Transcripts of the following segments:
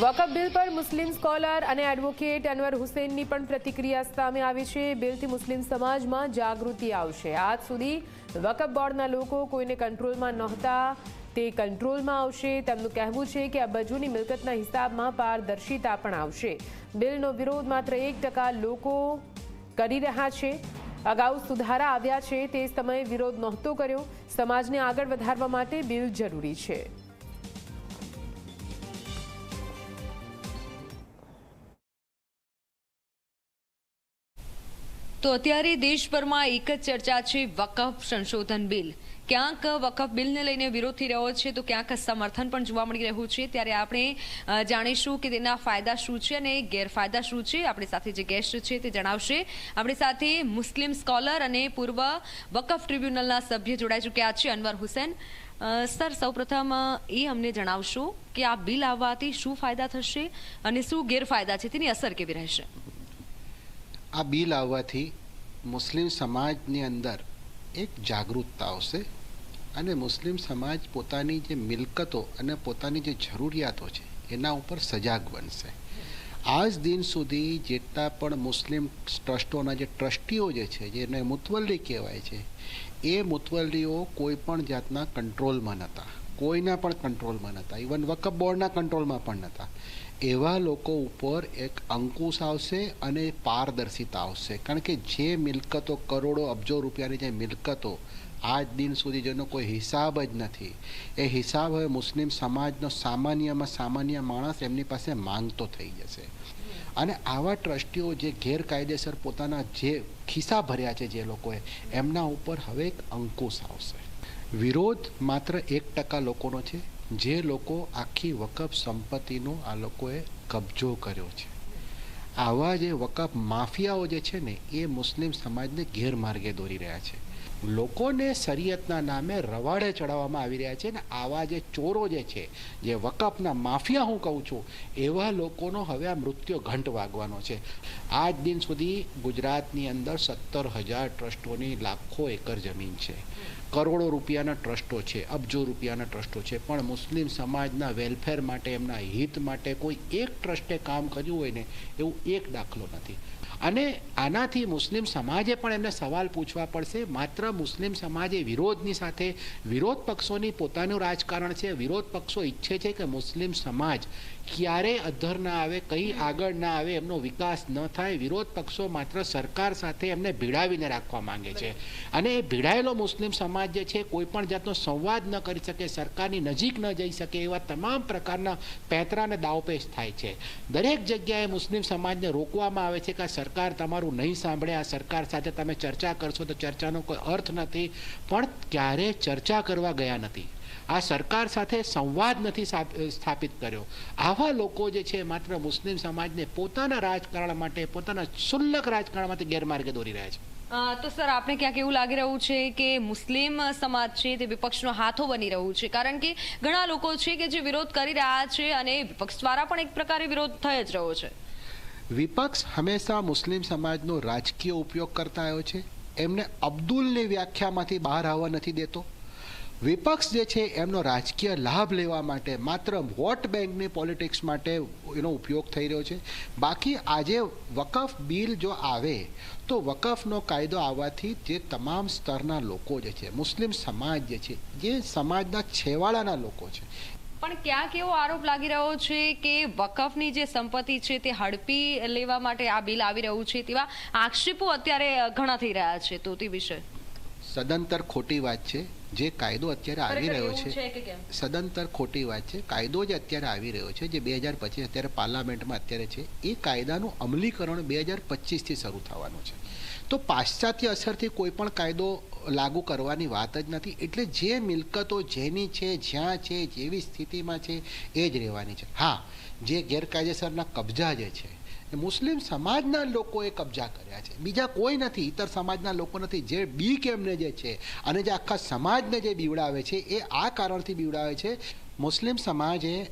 વકફ bill પર Muslim scholar અને advocate Anwar હુસેનની પણ પ્રતિક્રિયા સામે આવી છે. બિલથી મુસ્લિમ સમાજમાં જાગૃતિ આવશે. આજ સુધી વકફ બોર્ડના લોકો કોઈને કંટ્રોલમાં નહોતા. તે કંટ્રોલમાં આવશે. તેમનું કહેવું છે કે અબજોની મિલકતના હિસાબમાં પારદર્શિતા પણ આવશે. બિલનો વિરોધ માત્ર એક લોકો કરી રહ્યા છે. અગાઉ સુધારા આવ્યા છે તે સમયે વિરોધ નહોતો કર્યો. સમાજને આગળ વધારવા માટે બિલ જરૂરી છે. તો અત્યારે દેશભરમાં એક જ ચર્ચા છે, વકફ સંશોધન બિલ. ક્યાંક વકફ બિલને લઈને વિરોધ રહ્યો છે, તો ક્યાંક સમર્થન પણ જોવા મળી રહ્યું છે. ત્યારે આપણે જાણીશું કે તેના ફાયદા શું છે અને ગેરફાયદા શું છે. આપણી સાથે જે ગેસ્ટ છે તે જણાવશે. આપણી સાથે મુસ્લિમ સ્કોલર અને પૂર્વ વકફ ટ્રિબ્યુનલના સભ્ય જોડાઈ ચૂક્યા છે, અનવર હુસેન. સર, સૌપ્રથમ એ અમને જણાવશો કે આ બિલ આવવાથી શું ફાયદા થશે અને શું ગેરફાયદા છે, તેની અસર કેવી રહેશે? આ બિલ આવવાથી મુસ્લિમ સમાજની અંદર એક જાગૃતતા આવશે અને મુસ્લિમ સમાજ પોતાની જે મિલકતો અને પોતાની જે જરૂરિયાતો છે, એના ઉપર સજાગ બનશે. આજ દિન સુધી જેટલા પણ મુસ્લિમ ટ્રસ્ટોના જે ટ્રસ્ટીઓ જે છે, જેને મુતવલ્લી કહેવાય છે, એ મુતવલ્લીઓ કોઈ પણ જાતના કંટ્રોલમાં નહોતા. કોઈના પણ કંટ્રોલમાં નહોતા. ઇવન વકફ બોર્ડના કંટ્રોલમાં પણ નહોતા. એવા લોકો ઉપર એક અંકુશ આવશે અને પારદર્શિતા આવશે. કારણ કે જે મિલકતો કરોડો, અબજો રૂપિયાની જે મિલકતો આજ દિન સુધી જેનો કોઈ હિસાબ જ નથી, એ હિસાબ હવે મુસ્લિમ સમાજનો સામાન્યમાં સામાન્ય માણસ એમની પાસે માંગતો થઈ જશે. અને આવા ટ્રસ્ટીઓ જે ગેરકાયદેસર પોતાના જે ખિસ્સા ભર્યા છે જે લોકોએ, એમના ઉપર હવે એક અંકુશ આવશે. વિરોધ માત્ર એક ટકા લોકોનો છે જે લોકો આખી વકફ સંપત્તિનો આ લોકોએ કબજો કર્યો છે. આવા જે વકફ માફિયાઓ જે છે ને, એ મુસ્લિમ સમાજને ગેરમાર્ગે દોરી રહ્યા છે. લોકોને શરીયતના નામે રવાડે ચડાવવામાં આવી રહ્યા છે ને આવા જે ચોરો જે છે, જે વકફના માફિયા હું કહું છું, એવા લોકોનો હવે આ મૃત્યુ ઘંટ વાગવાનો છે. આજ દિન સુધી ગુજરાતની અંદર સત્તર હજાર ટ્રસ્ટોની લાખો એકર જમીન છે. કરોડો રૂપિયાના ટ્રસ્ટો છે, અબજો રૂપિયાના ટ્રસ્ટો છે, પણ મુસ્લિમ સમાજના વેલફેર માટે, એમના હિત માટે કોઈ એક ટ્રસ્ટે કામ કર્યું હોય ને, એવું એક દાખલો નથી. અને આનાથી મુસ્લિમ સમાજે પણ એમને સવાલ પૂછવા પડશે. માત્ર મુસ્લિમ સમાજે વિરોધની સાથે વિરોધ પક્ષોની પોતાનું રાજકારણ છે. વિરોધ પક્ષો ઈચ્છે છે કે મુસ્લિમ સમાજ ક્યારેય અધ્ધર ના આવે, કંઈ આગળ ના આવે, એમનો વિકાસ ન થાય. વિરોધ પક્ષો માત્ર સરકાર સાથે એમને ભીડાવીને રાખવા માંગે છે. અને એ ભીડાયેલો મુસ્લિમ સમાજ જે છે, કોઈ પણ જાતનો સંવાદ ન કરી શકે, સરકારની નજીક ન જઈ શકે, એવા તમામ પ્રકારના પેંતરા અને દાવપેચ થાય છે. દરેક જગ્યાએ મુસ્લિમ સમાજને રોકવામાં આવે છે કે સરકાર તમારું નહીં સાંભળે, આ સરકાર સાથે તમે ચર્ચા કરશો તો ચર્ચાનો કોઈ અર્થ નથી. પણ ક્યારે ચર્ચા કરવા ગયા નથી. આ સરકાર સાથે સંવાદ નથી સ્થાપિત કર્યો. આવા લોકો જે છે માત્ર મુસ્લિમ સમાજને પોતાના રાજકારણ માટે, પોતાના શુલ્લક રાજકારણમાંથી ગેરમાર્ગે દોરી રહ્યા છે. તો સર આપણે ક્યાંક એવું લાગી રહ્યું છે કે મુસ્લિમ સમાજ છે તે વિપક્ષનો હાથો બની રહ્યું છે? કારણ કે ઘણા લોકો છે કે જે વિરોધ કરી રહ્યા છે અને વિપક્ષ દ્વારા પણ એક પ્રકારે વિરોધ થઈ જ રહ્યો છે. વિપક્ષ હંમેશા મુસ્લિમ સમાજનો રાજકીય ઉપયોગ કરતા આવ્યો છે. એમને અબ્દુલની વ્યાખ્યામાંથી બહાર આવવા નથી દેતો. વિપક્ષ જે છે, એમનો રાજકીય લાભ લેવા માટે માત્ર વોટ બેંકની પોલિટિક્સ માટે એનો ઉપયોગ થઈ રહ્યો છે. બાકી આજે વકફ બિલ જો આવે, તો વકફનો કાયદો આવવાથી જે તમામ સ્તરના લોકો જે છે, મુસ્લિમ સમાજ જે છે, જે સમાજના છેવાડાના લોકો છે પણ ક્યાંક એવો આરોપ લાગી રહ્યો છે કે વકફની જે સંપત્તિ છે તે હડપી લેવા માટે આ બિલ આવી રહ્યું છે તેવા આક્ષેપો અત્યારે ઘણા થઈ રહ્યા છે તો તે વિશે. સદંતર ખોટી વાત છે. જે કાયદો અત્યારે આવી રહ્યો છે. સદંતર ખોટી વાત છે. કાયદો જે અત્યારે આવી રહ્યો છે જે બે હજાર પચીસ અત્યારે પાર્લામેન્ટમાં અત્યારે છે. એ કાયદાનું અમલીકરણ બે હજાર પચીસથી શરૂ થવાનું છે. તો પાશ્ચાત્ય અસરથી કોઈ પણ કાયદો લાગુ કરવાની વાત જ નથી. એટલે જે મિલકતો જેની છે, જ્યાં છે, જેવી સ્થિતિમાં છે, એ જ રહેવાની છે. હા, જે ગેરકાયદેસરના કબજા જે છે, એ મુસ્લિમ સમાજના લોકોએ કબજા કર્યા છે. બીજા કોઈ નથી ઇતર સમાજના લોકો નથી. જે બી કેમને જે છે અને જે આખા સમાજને જે બીવડાવે છે, એ આ કારણથી બીવડાવે છે. મુસ્લિમ સમાજે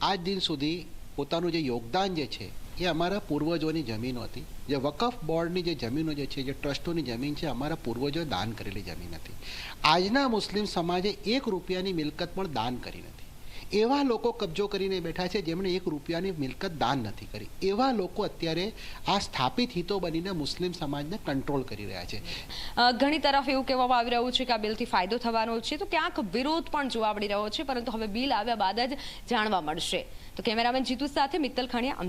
આજ દિન સુધી પોતાનું જે યોગદાન જે છે એ અમારા પૂર્વજોની જમીનો હતી. જે વકફ બોર્ડની જે જમીનો જે છે, જે ટ્રસ્ટોની જમીન છે, અમારા પૂર્વજોએ દાન કરેલી જમીન હતી. આજના મુસ્લિમ સમાજે એક રૂપિયાની મિલકત પણ દાન કરી નથી. એવા લોકો કબજો કરીને બેઠા છે જેમણે એક રૂપિયાની મિલકત દાન નથી કરી. એવા લોકો અત્યારે આ સ્થાપિત હિતો બનીને મુસ્લિમ સમાજને કંટ્રોલ કરી રહ્યા છે. ઘણી તરફ એવું કહેવામાં આવી રહ્યું છે કે આ બિલથી ફાયદો થવાનો છે. તો ક્યાંક વિરોધ પણ જોવા મળી રહ્યો છે, પરંતુ હવે બિલ આવ્યા બાદ જ જાણવા મળશે. તો કેમેરામેન જીતુ સાથે મિત્તલ ખણિયા